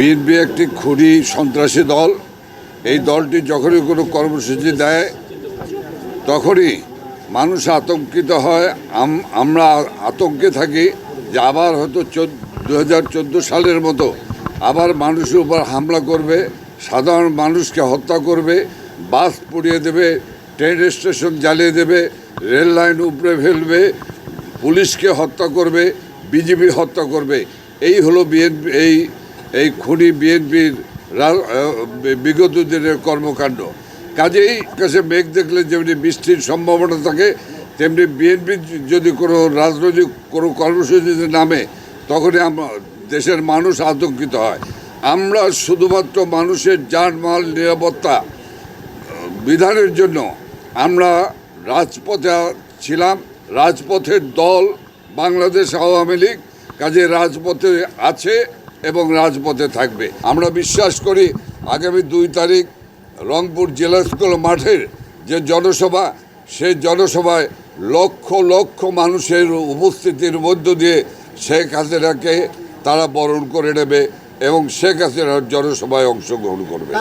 BNP একটি খুনি সন্ত্রাসী দল। এই দলটি যখনই কোনো কর্মসূচি দেয়, তখনই মানুষ আতঙ্কিত হয়। আমরা আতঙ্কে থাকি যে আবার হয়তো দু হাজার চোদ্দ সালের মতো আবার মানুষের উপর হামলা করবে, সাধারণ মানুষকে হত্যা করবে, বাস পুড়িয়ে দেবে, ট্রেন স্টেশন জ্বালিয়ে দেবে, রেল লাইন উপড়ে ফেলবে, পুলিশকে হত্যা করবে বিজেপি হত্যা করবে। এই হলো বিএনপি এই এই খুনি বিএনপির বিগত দিনের কর্মকাণ্ড। কাজেই কাছে মেঘ দেখলে যেমনি বৃষ্টির সম্ভাবনা থাকে, তেমনি বিএনপি যদি কোনো রাজনৈতিক কোনো কর্মসূচিতে নামে, তখনই দেশের মানুষ আতঙ্কিত হয়। আমরা শুধুমাত্র মানুষের যানমাল নিরাপত্তা বিধানের জন্য আমরা রাজপথে ছিলাম, রাজপথের দল বাংলাদেশ আওয়ামী লীগ, কাজে রাজপথে আছে। এবং রাজপথে থাকবে। আমরা বিশ্বাস করি আগামী দুই তারিখ রংপুর জেলা স্কুল মাঠের যে জনসভা, সেই জনসভায় লক্ষ লক্ষ মানুষের উপস্থিতির মধ্য দিয়ে শেখ হাসিনাকে তারা বরণ করে নেবে এবং শেখ হাসিনার জনসভায় অংশগ্রহণ করবে।